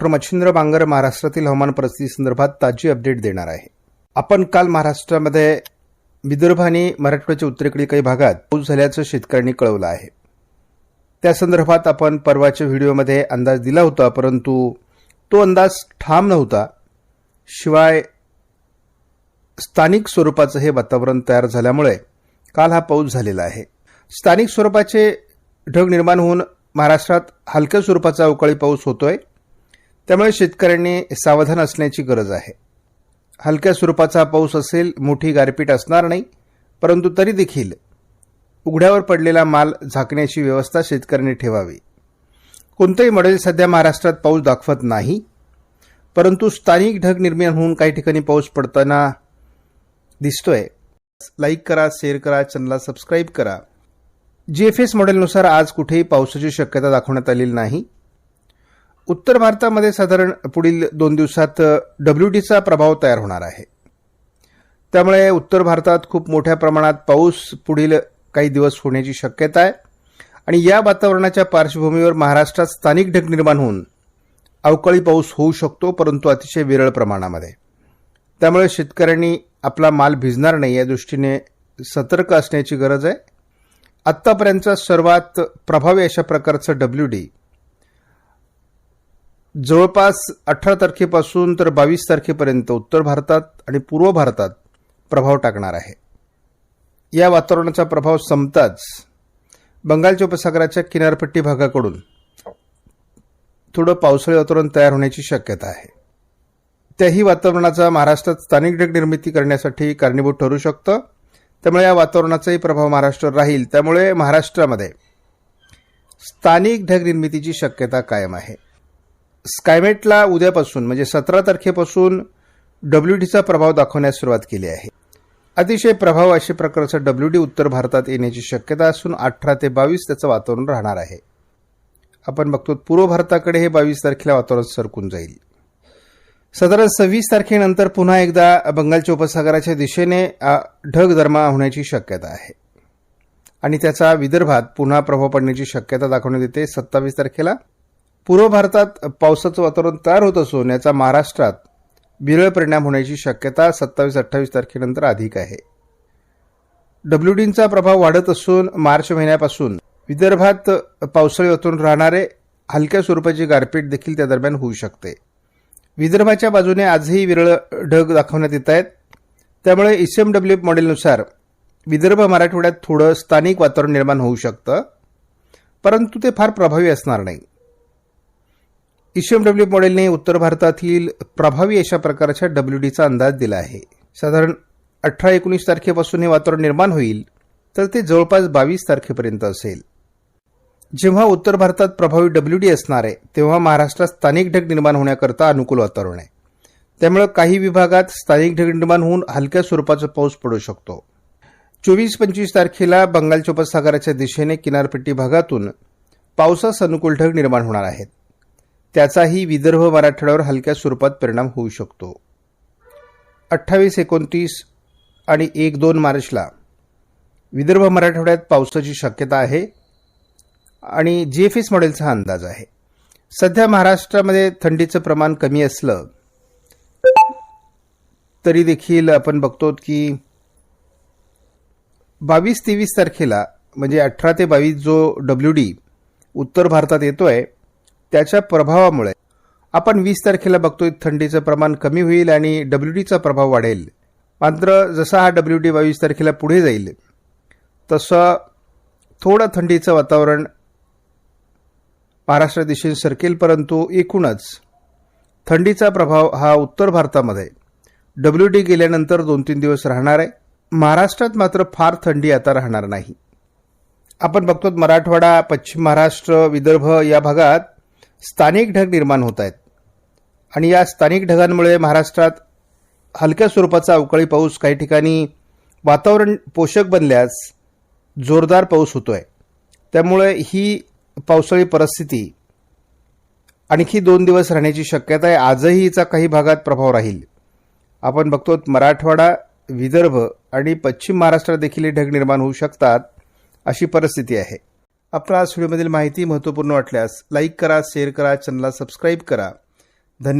Doctor Machhindra Bangar महाराष्ट्रातील हवामान परिस्थिती संदर्भात ताजी अपडेट देणार आहे. आपण काल महाराष्ट्रामध्ये विदर्भ आणि मराठवाड्याच्या उत्तरेकडील काही भागात पाऊस झाल्याचं शेतकऱ्यांनी कळवलं आहे. त्या संदर्भात आपण परवाच्या व्हिडिओमध्ये अंदाज दिला होता परंतु तो अंदाज ठाम नव्हता. शिवाय स्थानिक स्वरूपाचं हे वातावरण तयार झाल्यामुळे काल हा पाऊस झालेला आहे. स्थानिक स्वरूपाचे ढग निर्माण होऊन महाराष्ट्रात हलक्या स्वरूपाचा अवकाळी पाऊस होतोय. त्यामुळे शेतकऱ्यांनी सावधान असण्याची गरज आहे. हलक्या स्वरूपाचा पाऊस असेल मोठी गारपीट असणार नाही परंतु तरी देखील उघड्यावर पडलेला माल झाकण्याची व्यवस्था शेतकऱ्यांनी ठेवावी. कोणतंही मॉडेल सध्या महाराष्ट्रात पाऊस दाखवत नाही परंतु स्थानिक ढग निर्माण होऊन काही ठिकाणी पाऊस पडताना दिसतोय. लाईक करा शेअर करा चॅनलला सबस्क्राईब करा. जी एफ एस मॉडेलनुसार आज कुठेही पावसाची शक्यता दाखवण्यात आलेली नाही. उत्तर भारतामध्ये साधारण पुढील दोन दिवसात डब्ल्यू डीचा प्रभाव तयार होणार आहे. त्यामुळे उत्तर भारतात खूप मोठ्या प्रमाणात पाऊस पुढील काही दिवस होण्याची शक्यता आहे. आणि या वातावरणाच्या पार्श्वभूमीवर महाराष्ट्रात स्थानिक ढग निर्माण होऊन अवकाळी पाऊस होऊ शकतो परंतु अतिशय विरळ प्रमाणामध्ये. त्यामुळे शेतकऱ्यांनी आपला माल भिजणार नाही या दृष्टीने सतर्क असण्याची गरज आहे. आत्तापर्यंतचा सर्वात प्रभावी अशा प्रकारचं डब्ल्यू डी जवळपास अठरा तारखेपासून तर बावीस तारखेपर्यंत उत्तर भारतात आणि पूर्व भारतात प्रभाव टाकणार आहे. या वातावरणाचा प्रभाव संपताच बंगालच्या उपसागराच्या किनारपट्टी भागाकडून थोडं पावसाळी वातावरण तयार होण्याची शक्यता आहे. त्याही वातावरणाचा महाराष्ट्रात स्थानिक ढग निर्मिती करण्यासाठी कारणीभूत ठरू शकतं. त्यामुळे या वातावरणाचाही प्रभाव महाराष्ट्रावर राहील. त्यामुळे महाराष्ट्रामध्ये स्थानिक ढग निर्मितीची शक्यता कायम आहे. स्कायमेटला उद्यापासून म्हणजे सतरा तारखेपासून डब्ल्यू डीचा प्रभाव दाखवण्यास सुरुवात केली आहे. अतिशय प्रभाव अशा प्रकारचा डब्ल्यू डी उत्तर भारतात येण्याची शक्यता असून अठरा ते बावीस त्याचं वातावरण राहणार आहे. आपण बघतो पूर्व भारताकडे हे बावीस तारखेला वातावरण सरकून जाईल. साधारण सव्वीस तारखेनंतर पुन्हा एकदा बंगालच्या उपसागराच्या दिशेने ढग दरमा होण्याची शक्यता आहे. आणि त्याचा विदर्भात पुन्हा प्रभाव पडण्याची शक्यता दाखवण्यात येते सत्तावीस तारखेला. पूर्व भारतात पावसाचं वातावरण तयार होत असून याचा महाराष्ट्रात विरळ परिणाम होण्याची शक्यता सत्तावीस अठ्ठावीस तारखेनंतर अधिक आहे. डब्ल्यू डीचा प्रभाव वाढत असून मार्च महिन्यापासून विदर्भात पावसाळी वातावरण राहणारे हलक्या स्वरूपाची गारपीट देखील त्या दरम्यान होऊ शकते. विदर्भाच्या बाजूने आजही विरळ ढग दाखवण्यात येत आहेत. त्यामुळे एम डब्ल्यू मॉडेलनुसार विदर्भ मराठवाड्यात थोडं स्थानिक वातावरण निर्माण होऊ शकतं परंतु ते फार प्रभावी असणार नाही. डब्ल्यू मॉडेलने उत्तर भारतातील प्रभावी अशा प्रकारच्या डब्ल्यू डीचा अंदाज दिला आहे. साधारण अठरा एकोणीस तारखेपासून हे वातावरण निर्माण होईल तर ते जवळपास बावीस तारखेपर्यंत असेल. जेव्हा उत्तर भारतात प्रभावी डब्ल्यू डी असणार आहे तेव्हा महाराष्ट्रात स्थानिक ढग निर्माण होण्याकरता अनुकूल वातावरण आहे. त्यामुळे काही विभागात स्थानिक ढग निर्माण होऊन हलक्या स्वरूपाचा पाऊस पडू शकतो. चोवीस पंचवीस तारखेला बंगालच्या उपसागराच्या दिशेने किनारपट्टी भागातून पावसास अनुकूल ढग निर्माण होणार आहेत. त्याचाही विदर्भ मराठवाड्यावर हलक्या स्वरूपात परिणाम होऊ शकतो. अठ्ठावीस एकोणतीस आणि एक दोन मार्चला विदर्भ मराठवाड्यात पावसाची शक्यता आहे आणि जी एफ एस मॉडेलचा अंदाज आहे. सध्या महाराष्ट्रामध्ये थंडीचं प्रमाण कमी असलं तरी देखील आपण बघतो की बावीस तेवीस तारखेला म्हणजे अठरा ते बावीस जो डब्ल्यू डी उत्तर भारतात येतो आहे त्याच्या प्रभावामुळे. आपण वीस तारखेला बघतोय थंडीचं प्रमाण कमी होईल आणि डब्ल्यू डीचा प्रभाव वाढेल. मात्र जसा हा डब्ल्यू डी बावीस तारखेला पुढे जाईल तसं थोडं थंडीचं वातावरण महाराष्ट्र दिशेने सरकेल परंतु एकूणच थंडीचा प्रभाव हा उत्तर भारतामध्ये. डब्ल्यू डी गेल्यानंतर दोन तीन दिवस राहणार आहे. महाराष्ट्रात मात्र फार थंडी आता राहणार नाही. आपण बघतो मराठवाडा पश्चिम महाराष्ट्र विदर्भ या भागात स्थानिक ढग निर्माण होत आहेत. आणि या स्थानिक ढगांमुळे महाराष्ट्रात हलक्या स्वरूपाचा अवकाळी पाऊस काही ठिकाणी वातावरण पोषक बनल्यास जोरदार पाऊस होतो आहे त्यामुळे ही पावसाळी परिस्थिती आणखी दोन दिवस राहण्याची शक्यता आहे. आजही हिचा काही भागात प्रभाव राहील. आपण बघतो मराठवाडा विदर्भ आणि पश्चिम महाराष्ट्रात देखील हे ढग निर्माण होऊ शकतात अशी परिस्थिती आहे. आपल्या आज व्हिडिओमधील माहिती महत्त्वपूर्ण वाटल्यास लाईक करा शेअर करा चॅनलला सबस्क्राईब करा. धन्यवाद.